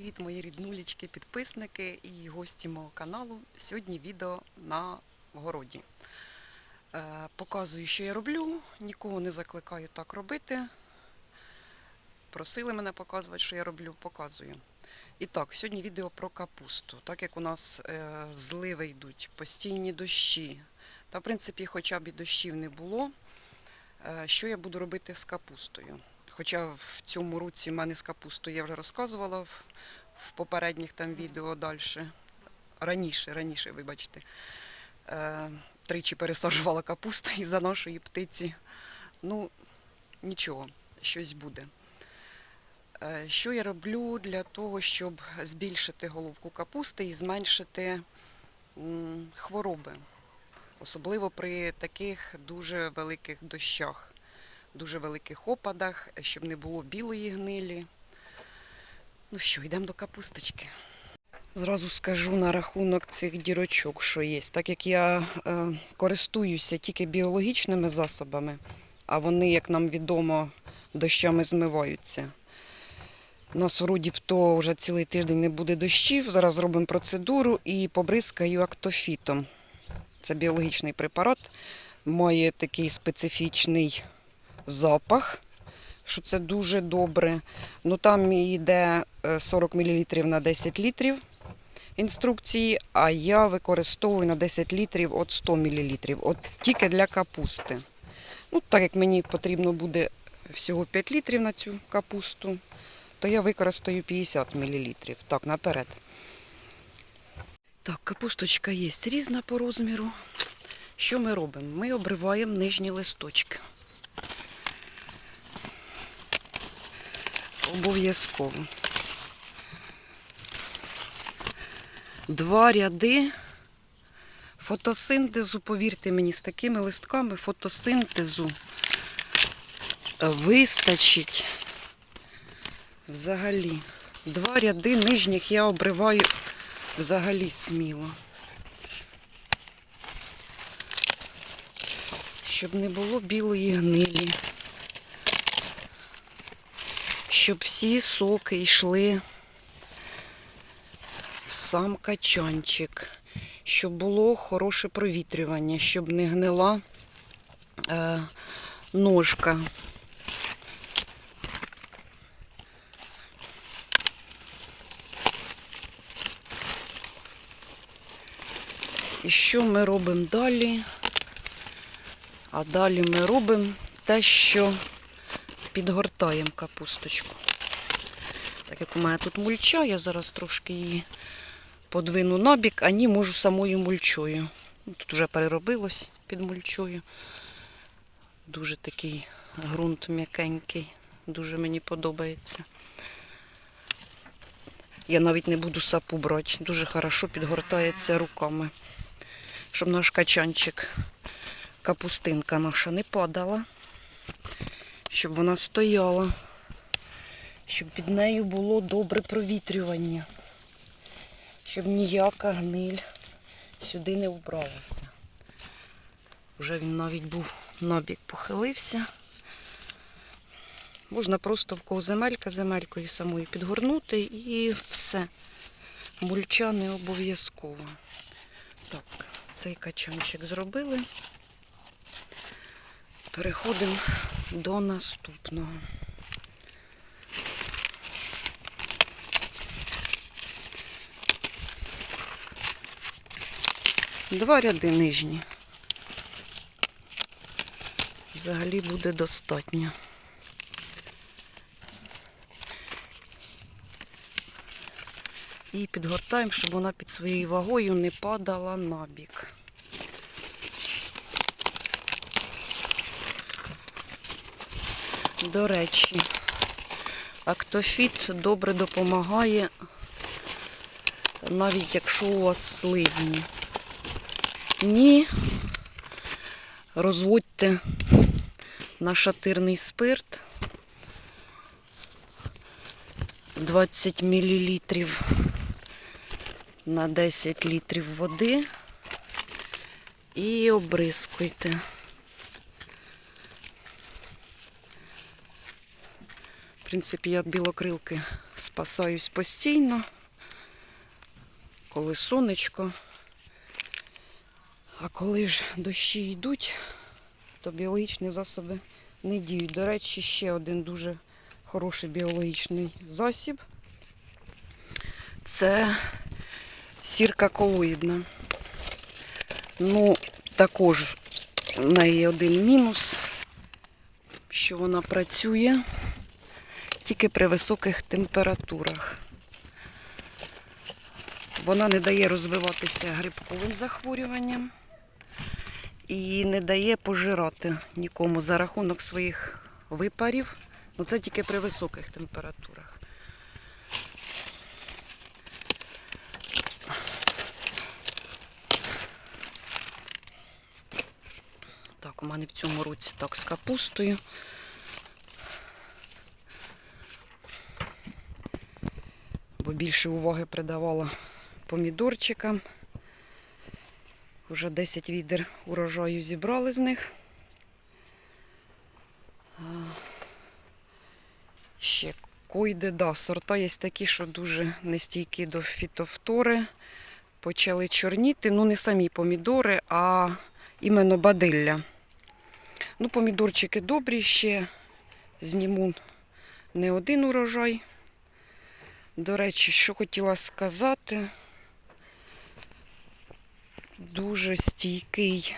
Привіт, мої ріднулічки, підписники і гості мого каналу. Сьогодні відео на городі. Е, показую, що я роблю, нікого не закликаю так робити. Просили мене показувати, що я роблю, показую. І так, сьогодні відео про капусту. Так як у нас е, зливи йдуть, постійні дощі, та в принципі, хоча б і дощів не було, е, що я буду робити з капустою. Хоча в цьому році в мене з капустою я вже розказувала в, попередніх там відео далі. Раніше, раніше, вибачте. Е, тричі пересаджувала капусту із-за нашої птиці. Ну, нічого, щось буде. Е, що я роблю для того, щоб збільшити головку капусти і зменшити хвороби? Особливо при таких дуже великих дощах дуже великих опадах, щоб не було білої гнилі. Ну що, йдемо до капусточки. Зразу скажу на рахунок цих дірочок, що є. Так як я е, користуюся тільки біологічними засобами, а вони, як нам відомо, дощами змиваються. У нас вроді б то вже цілий тиждень не буде дощів. Зараз зробимо процедуру і побризкаю актофітом. Це біологічний препарат, має такий специфічний запах, що це дуже добре. Ну там йде е, 40 мл на 10 літрів інструкції, а я використовую на 10 літрів от 100 мл. От тільки для капусти. Ну, так як мені потрібно буде всього 5 літрів на цю капусту, то я використаю 50 мл. Так, наперед. Так, капусточка є різна по розміру. Що ми робимо? Ми обриваємо нижні листочки. Обов'язково. Два ряди фотосинтезу, повірте мені, з такими листками фотосинтезу вистачить взагалі. Два ряди нижніх я обриваю взагалі сміло. Щоб не було білої гнилі. Щоб всі соки йшли в сам качанчик, щоб було хороше провітрювання, щоб не гнила е, ножка. І що ми робимо далі? А далі ми робимо те, що підгортаємо капусточку. Так як у мене тут мульча, я зараз трошки її подвину набік, а ні можу самою мульчою. Тут вже переробилось під мульчою. Дуже такий ґрунт м'якенький, дуже мені подобається. Я навіть не буду сапу брати, дуже хорошо підгортається руками, щоб наш качанчик, капустинка наша не падала щоб вона стояла, щоб під нею було добре провітрювання, щоб ніяка гниль сюди не вбралася. Вже він навіть був набік похилився. Можна просто в кого земелька земелькою самою підгорнути і все. Мульча не обов'язково. Так, цей качанчик зробили. Переходимо до наступного. Два ряди нижні. Взагалі буде достатньо. І підгортаємо, щоб вона під своєю вагою не падала на До речі, актофіт добре допомагає, навіть якщо у вас слизні. Ні, розводьте нашатирний спирт 20 мл на 10 літрів води і обрискуйте. Принципі, я від білокрилки спасаюсь постійно, коли сонечко. А коли ж дощі йдуть, то біологічні засоби не діють. До речі, ще один дуже хороший біологічний засіб. Це сірка колоїдна. Ну, також в неї один мінус, що вона працює тільки при високих температурах. Вона не дає розвиватися грибковим захворюванням і не дає пожирати нікому за рахунок своїх випарів. Ну це тільки при високих температурах. Так, у мене в цьому році так з капустою. Бо більше уваги придавала помідорчикам. Уже 10 відер урожаю зібрали з них. Ще койде, да, сорта є такі, що дуже нестійкі до фітофтори. Почали чорніти. Ну, не самі помідори, а іменно бадилля. Ну, помідорчики добрі ще. Зніму не один урожай. До речі, що хотіла сказати, дуже стійкий,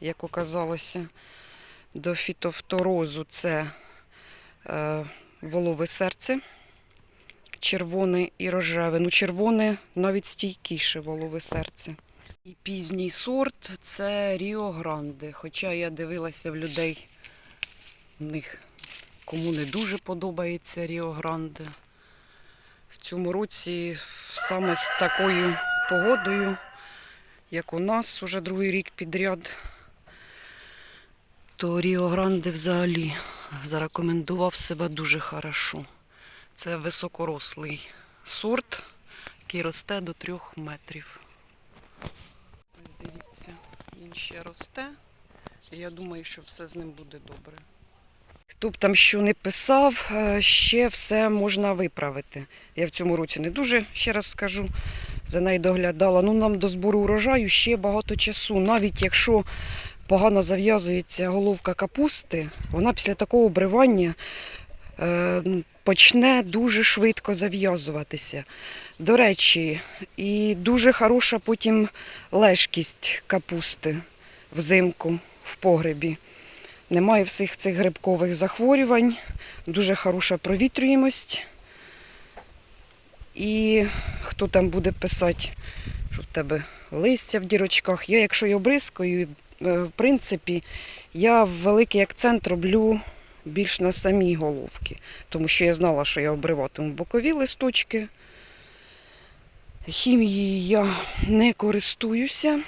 як оказалося, до фітофторозу це е, волове серце, червоне і рожеве. Ну, червоне навіть стійкіше волове серце. І пізній сорт це Ріо Гранде. Хоча я дивилася в людей, в них кому не дуже подобається Ріо Гранде. Цьому році саме з такою погодою, як у нас уже другий рік підряд, то Ріо Гранде взагалі зарекомендував себе дуже хорошо. Це високорослий сорт, який росте до трьох метрів. Ось дивіться, він ще росте. Я думаю, що все з ним буде добре. Хто б там що не писав, е, ще все можна виправити. Я в цьому році не дуже, ще раз скажу, за нею доглядала. Ну, нам до збору урожаю ще багато часу. Навіть якщо погано зав'язується головка капусти, вона після такого обривання е, почне дуже швидко зав'язуватися. До речі, і дуже хороша потім лежкість капусти взимку в погребі. Немає всіх цих грибкових захворювань, дуже хороша провітрюємость. І хто там буде писати, що в тебе листя в дірочках. Я, якщо я обрискаю, е, в принципі, я великий акцент роблю більш на самій головки, тому що я знала, що я обриватиму бокові листочки. Хімією я не користуюся.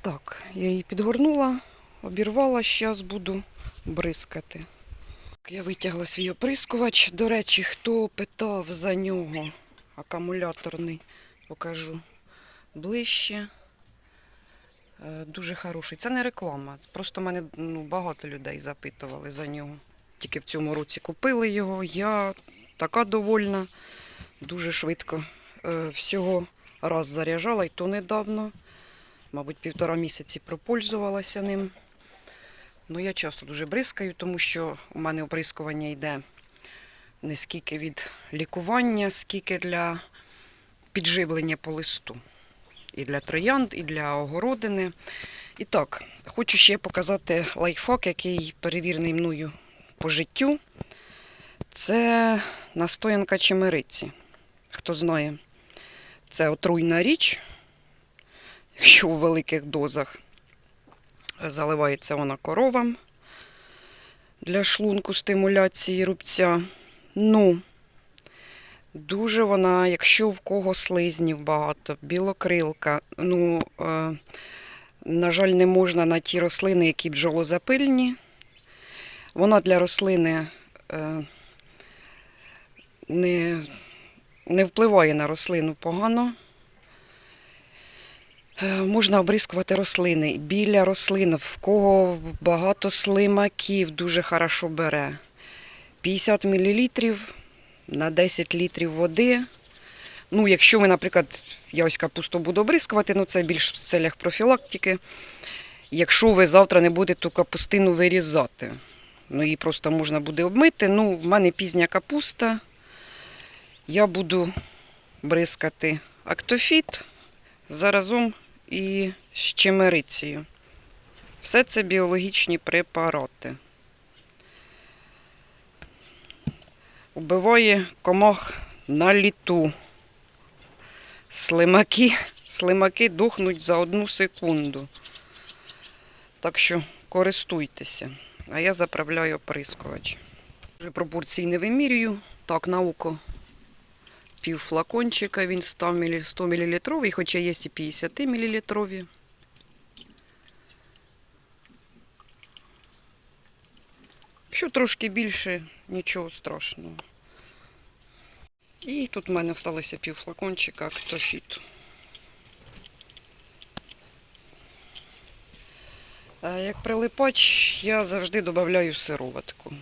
Так, я її підгорнула, обірвала, зараз буду бризкати. Я витягла свій оприскувач. До речі, хто питав за нього акумуляторний, покажу ближче. Е, Дуже хороший. Це не реклама. Просто мене ну, багато людей запитували за нього. Тільки в цьому році купили його. Я така довольна. Дуже швидко е, всього раз заряджала, і то недавно. Мабуть, півтора місяці пропользувалася ним. Ну, я часто дуже бризкаю, тому що у мене оприскування йде не скільки від лікування, скільки для підживлення по листу. І для троянд, і для огородини. І так, хочу ще показати лайфхак, який перевірений мною по життю. Це настоянка чемериці. Хто знає, це отруйна річ, якщо у великих дозах. Заливається вона коровам для шлунку стимуляції рубця. Ну, дуже вона, якщо в кого слизнів багато, білокрилка. Ну, е, на жаль, не можна на ті рослини, які бджолозапильні. Вона для рослини е, не, не впливає на рослину погано. Е, Можна обрискувати рослини. Біля рослин, в кого багато слимаків, дуже хорошо бере. 50 мл на 10 літрів води. Ну, якщо ви, наприклад, я ось капусту буду обрискувати, ну це більш в целях профілактики. Якщо ви завтра не будете ту капустину вирізати, ну її просто можна буде обмити. Ну, в мене пізня капуста. Я буду бризкати актофіт заразом і з чемерицею. Все це біологічні препарати. Убиває комах на літу. Слимаки, слимаки духнуть за одну секунду. Так що користуйтеся. А я заправляю оприскувач. Вже пропорції не вимірюю. Так, на око пів флакончика, він 100 мл, 100 мл, хоча є і 50 мл. Якщо трошки більше, нічого страшного. І тут в мене залишилося пів флакончика актофіту. Як прилипач, я завжди додаю сироватку.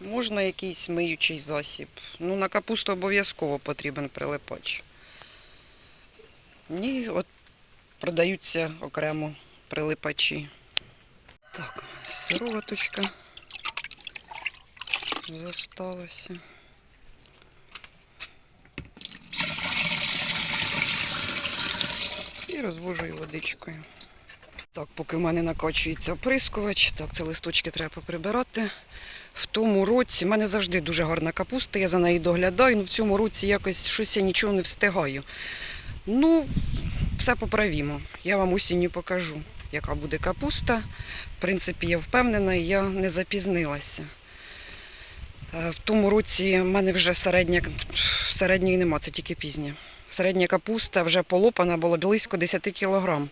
Можна якийсь миючий засіб. Ну, на капусту обов'язково потрібен прилипач. Ні, от продаються окремо прилипачі. Так, сироваточка зосталася. І розвожу її водичкою. Так, поки в мене накачується оприскувач, так, це листочки треба поприбирати. В тому році в мене завжди дуже гарна капуста, я за нею доглядаю, але в цьому році якось щось я нічого не встигаю. Ну, все поправімо. Я вам осінню покажу, яка буде капуста. В принципі, я впевнена, я не запізнилася. Е, В тому році в мене вже середня, середньої нема, це тільки пізня. Середня капуста вже полопана була близько 10 кілограм.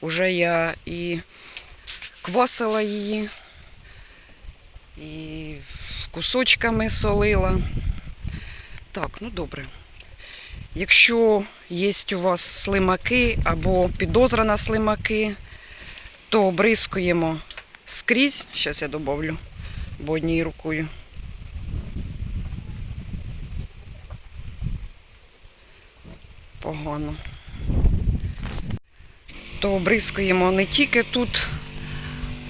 Уже я і квасила її, і кусочками солила. Так, ну добре. Якщо є у вас слимаки або підозра на слимаки, то обрискуємо скрізь. Зараз я додавлю, бо однією рукою. Погано то обрискуємо не тільки тут,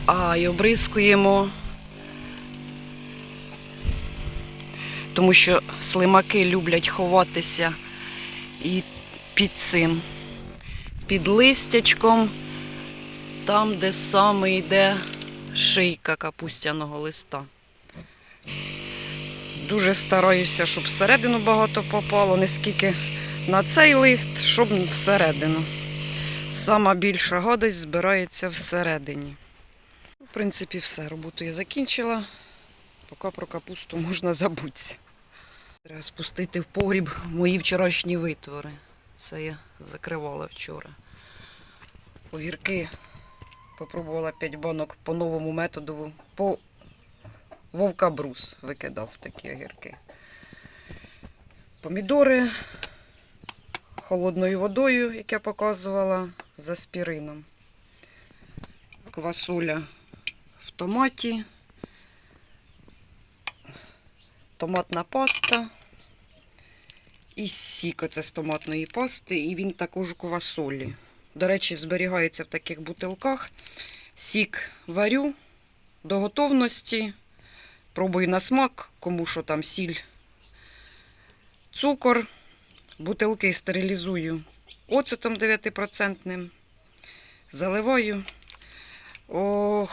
а й обрискуємо, тому що слимаки люблять ховатися і під цим, під листячком, там, де саме йде шийка капустяного листа. Дуже стараюся, щоб всередину багато попало, не скільки на цей лист, щоб всередину. Сама більша гадость збирається всередині. В принципі, все. Роботу я закінчила. Поки про капусту можна забутися. Треба спустити в погріб мої вчорашні витвори. Це я закривала вчора. Огірки. Попробувала 5 банок по новому методу. По вовка брус викидав такі огірки. Помідори холодною водою, як я показувала, з аспірином. Квасоля в томаті, томатна паста і сік оце з томатної пасти, і він також у квасолі. До речі, зберігається в таких бутилках. Сік варю до готовності. Пробую на смак, кому що там сіль, цукор. Бутилки стерилізую оцетом 9%. Заливаю, о,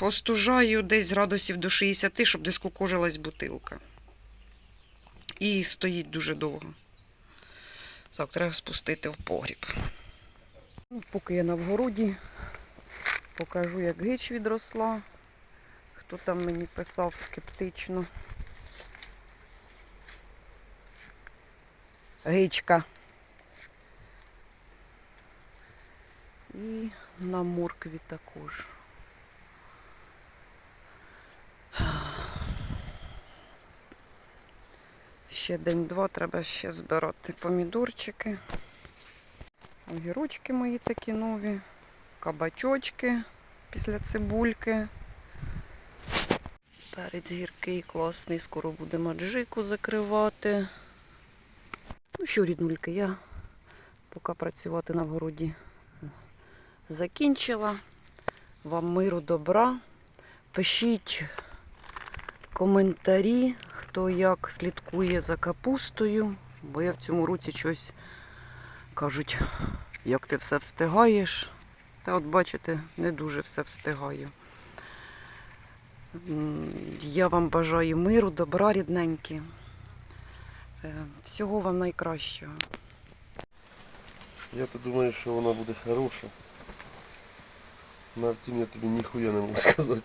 остужаю десь градусів до 60, щоб десь кукожилась бутилка. І стоїть дуже довго. Так, треба спустити в погріб. Ну, Поки я на вгороді, покажу, як гич відросла. Хто там мені писав скептично. гичка. І на моркві також. Ще день-два треба ще збирати помідорчики. Огірочки мої такі нові, кабачочки після цибульки. Перець гіркий. класний. Скоро будемо аджику закривати. Ну що, ріднульки, я поки працювати на городі закінчила. Вам миру, добра. Пишіть коментарі, хто як слідкує за капустою, бо я в цьому році щось кажуть, як ти все встигаєш. Та от бачите, не дуже все встигаю. Я вам бажаю миру, добра, рідненькі. Е, Всього вам найкращого. Я то думаю, що вона буде хороша. На втім, я тобі ніхуя не можу сказати.